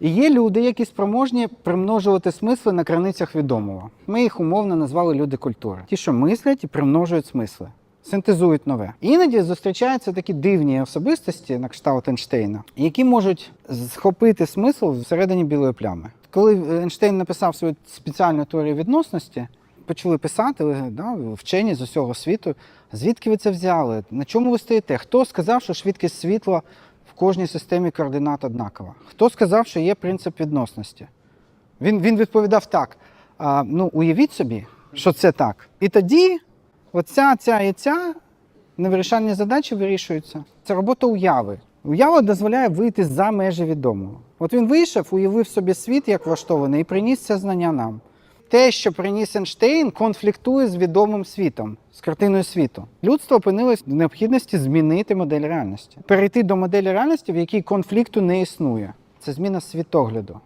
І є люди, які спроможні примножувати смисли на краницях відомого. Ми їх умовно назвали люди культури. Ті, що мислять і примножують смисли, синтезують нове. Іноді зустрічаються такі дивні особистості на кшталт Ейнштейна, які можуть схопити смисл всередині білої плями. Коли Ейнштейн написав свою спеціальну теорію відносності, почали писати да, вчені з усього світу. Звідки ви це взяли? На чому ви стоїте? Хто сказав, що швидкість світла кожній системі координат однакова? Хто сказав, що є принцип відносності? Він, він відповідав так: а, ну, уявіть собі, що це так. І тоді оця, ця і ця невирішальні задачі вирішуються. Це робота уяви. Уява дозволяє вийти за межі відомого. От він вийшов, уявив собі світ як влаштований і приніс це знання нам. Те, що приніс Ейнштейн, конфліктує з відомим світом, з картиною світу. Людство опинилось в необхідності змінити модель реальності, перейти до моделі реальності, в якій конфлікту не існує. Це зміна світогляду.